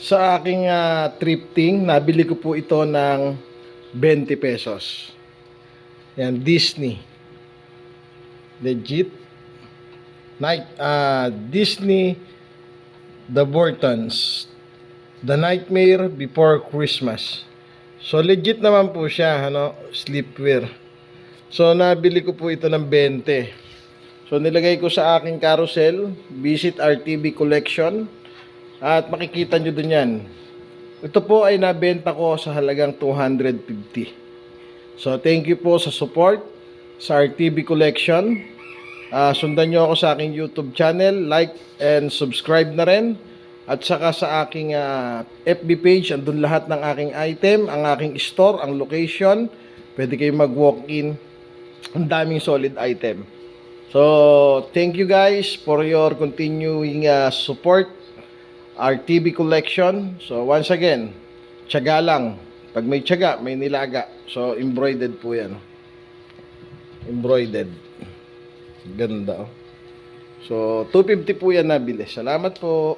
sa aking ah, thrifting. Nabili ko po ito ng 20 pesos. Yan, Disney. Legit. Night, ah, Disney The Burtons. The Nightmare Before Christmas. So legit naman po siya, ano, sleepwear. So nabili ko po ito ng 20. So nilagay ko sa aking carousel, visit RTV collection at makikita nyo dun yan. Ito po ay nabenta ko sa halagang 250. So thank you po sa support sa RTV collection. Ah, sundan nyo ako sa aking YouTube channel, like and subscribe na rin. At saka sa aking ah, FB page, andun lahat ng aking item, ang aking store, ang location. Pwede kayong mag-walk-in. Ang daming solid item. So, thank you guys for your continuing ah, support. Our TV collection. So, once again, tiyaga lang. Pag may tiyaga, may nilaga. So, embroidered po yan. Embroidered. Ganda oh. So, 250 po yan nabili. Salamat po.